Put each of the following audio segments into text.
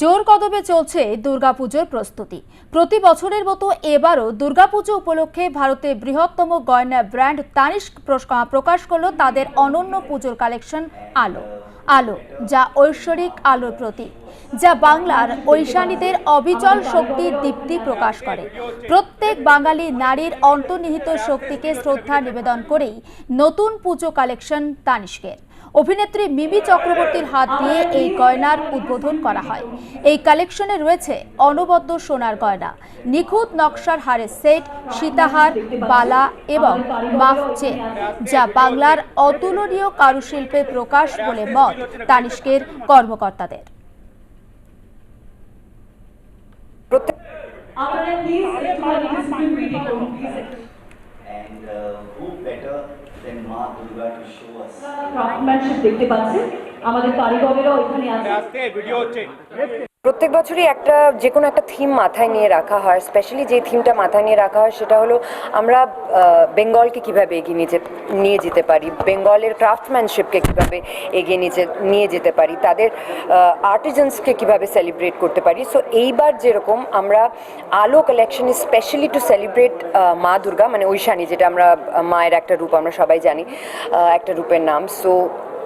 জোর কদমে চলছে দুর্গাপুজোর প্রস্তুতি। প্রতি বছরের মতো এবারও দুর্গাপুজো উপলক্ষে ভারতের বৃহত্তম গয়না ব্র্যান্ড তানিস্ক প্রকাশ করল তাদের অনন্য পুজোর কালেকশন আলো। আলো, যা ঐশ্বরিক আলোর প্রতীক, যা বাংলার ঐশানীদের অবিচল শক্তির দীপ্তি প্রকাশ করে। প্রত্যেক বাঙালি নারীর অন্তর্নিহিত শক্তিকে শ্রদ্ধা নিবেদন করেই নতুন পুজো কালেকশন তানিষ্কের অভিনেত্রী মিমি চক্রবর্তীর হাত দিয়ে এই গয়নার উদ্বোধন করা হয়। এই কালেকশনে রয়েছে অনবদ্য সোনার গয়না নিখুঁত নকশার হারের সেট সীতাহার বালা এবং মাফ চেন যা বাংলার অতুলনীয় কারুশিল্পে প্রকাশ বলে মত তানিষ্কের কর্মকর্তাদের। আপনারা প্লিজ একটুখানি ডিসিপ্লিন মেনটেন করুন প্লিজ And ক্রাফটম্যানশিপ দেখতে পাচ্ছেন? আমাদের কারিগরেরাও এখানে আছে। ভিডিও হচ্ছে। প্রত্যেক বছরই একটা যে কোনো একটা থিম মাথায় নিয়ে রাখা হয় স্পেশালি যে থিমটা মাথায় নিয়ে রাখা হয় সেটা হলো আমরা বেঙ্গলকে কীভাবে এগিয়ে নিয়ে নিয়ে যেতে পারি বেঙ্গলের ক্রাফটম্যানশিপকে কীভাবে এগিয়ে নিয়ে নিয়ে যেতে পারি, তাদের আর্টিজান্সকে কীভাবে সেলিব্রেট করতে পারি। সো এইবার যেরকম আমরা আলো কালেকশনে স্পেশালি টু সেলিব্রেট মা দুর্গা মানে ঐশানী, যেটা আমরা মায়ের একটা রূপ, আমরা সবাই জানি একটা রূপের নাম। সো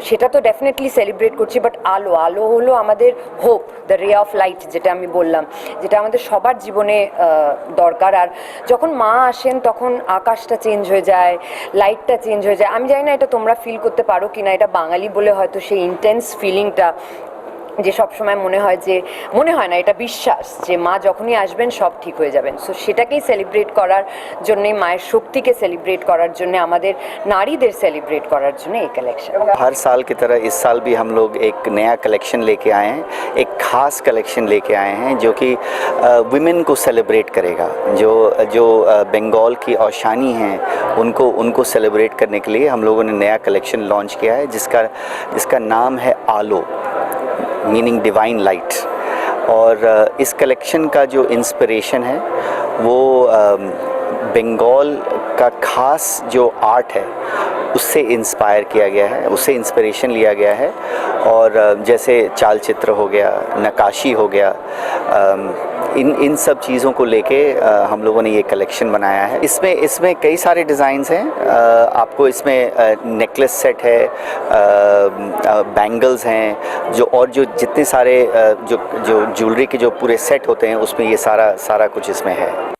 সেটা তো ডেফিনেটলি সেলিব্রেট করছি বাট আলো আলো হলো আমাদের hope the ray of light যেটা আমি বললাম, যেটা আমাদের সবার জীবনে দরকার। আর যখন মা আসেন, তখন আকাশটা চেঞ্জ হয়ে যায় লাইটটা চেঞ্জ হয়ে যায়। আমি জানি না এটা তোমরা ফিল করতে পারো কি না এটা বাঙালি বলে হয়তো সেই ইন্টেন্স ফিলিংটা যে सब समय मन है যে, মনে হয় না, এটা বিশ্বাস যে মা যখনই আসবেন সব ঠিক হয়ে যাবেন। সো সেটাকেই সেলিব্রেট করার জন্যে, মায়ের শক্তিকে সেলিব্রেট করার জন্য, আমাদের নারীদের সেলিব্রেट করার জন্য এই कलेक्शन हर साल की तरह इस साल भी हम लोग एक नया कलेक्शन लेके आए हैं, एक खास कलेक्शन लेके आए हैं, जो कि वुमेन को सेलिब्रेट करेगा। जो जो बंगाल की औशानी हैं, उनको उनको सेलिब्रेट करने के लिए हम लोगों ने नया कलेक्शन लॉन्च किया है, जिसका जिसका नाम है आलो। मीनिंग डिवाइन लाइट और इस कलेक्शन का जो इंस्पिरेशन है वो बंगाल का खास जो आर्ट है उससे इंस्पायर किया गया है उससे इंस्पिरेशन लिया गया है। और जैसे चाल चित्र हो गया नकाशी हो गया अम, इन इन सब चीज़ों को लेके हम लोगों ने ये कलेक्शन बनाया है। इसमें इसमें कई सारे डिज़ाइंस हैं। आपको इसमें नेकलेस सेट है बैंगल्स हैं, जो और जो जितने सारे जो जो ज्वेलरी के जो पूरे सेट होते हैं, उसमें ये सारा सारा कुछ इसमें है।